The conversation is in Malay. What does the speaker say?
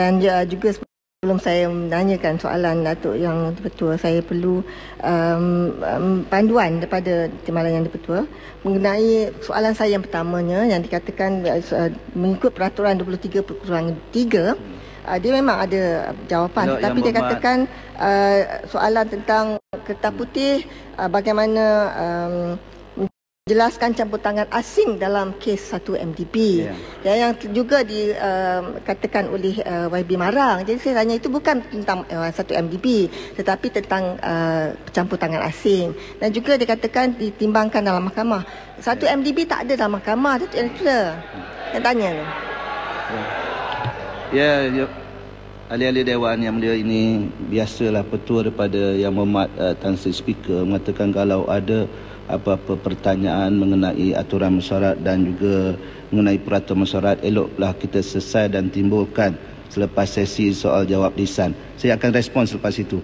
Dan juga sebelum saya menanyakan soalan Datuk Yang Dipertua, saya perlu um, um, panduan daripada Timbalan Yang Dipertua mengenai soalan saya yang pertamanya yang dikatakan uh, mengikut peraturan 23 perkurang 3 uh, dia memang ada jawapan. Hello, tapi dia katakan uh, soalan tentang kertas putih uh, bagaimana um, jelaskan campur tangan asing dalam kes satu MDB yeah. Ya, yang juga dikatakan uh, oleh uh, YB Marang. Jadi saya tanya itu bukan tentang uh, satu MDB tetapi tentang uh, campur tangan asing. Dan juga dikatakan ditimbangkan dalam mahkamah. Satu yeah. MDB tak ada dalam mahkamah. Yang clear. Saya tanya tu. Ya, ya. Ahli-ahli Dewan yang mulia ini biasalah petua daripada Yang Mohd uh, Tan Sri Speaker mengatakan kalau ada apa-apa pertanyaan mengenai aturan mesyuarat dan juga mengenai peraturan mesyuarat eloklah kita selesai dan timbulkan selepas sesi soal jawab lisan. Saya akan respon selepas itu.